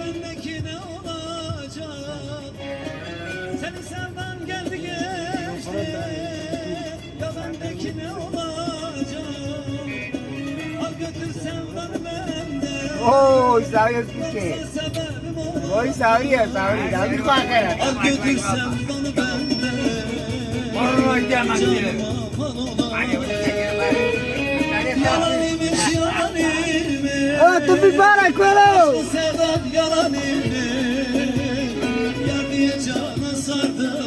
bendeki ne olacak? Seni sevdan geldi geçti. Ya bendeki ne olacak? Al götür sevdanı benden Oh, que. Sebebim o Hoy sabía, sabía. David Cuáquera. Al götür sevdanı benden Oh, ya seguir, vaya. Yalan imiş yalan tú prepara, cuero. Sevdan yalan imiş Yar diye cana sardı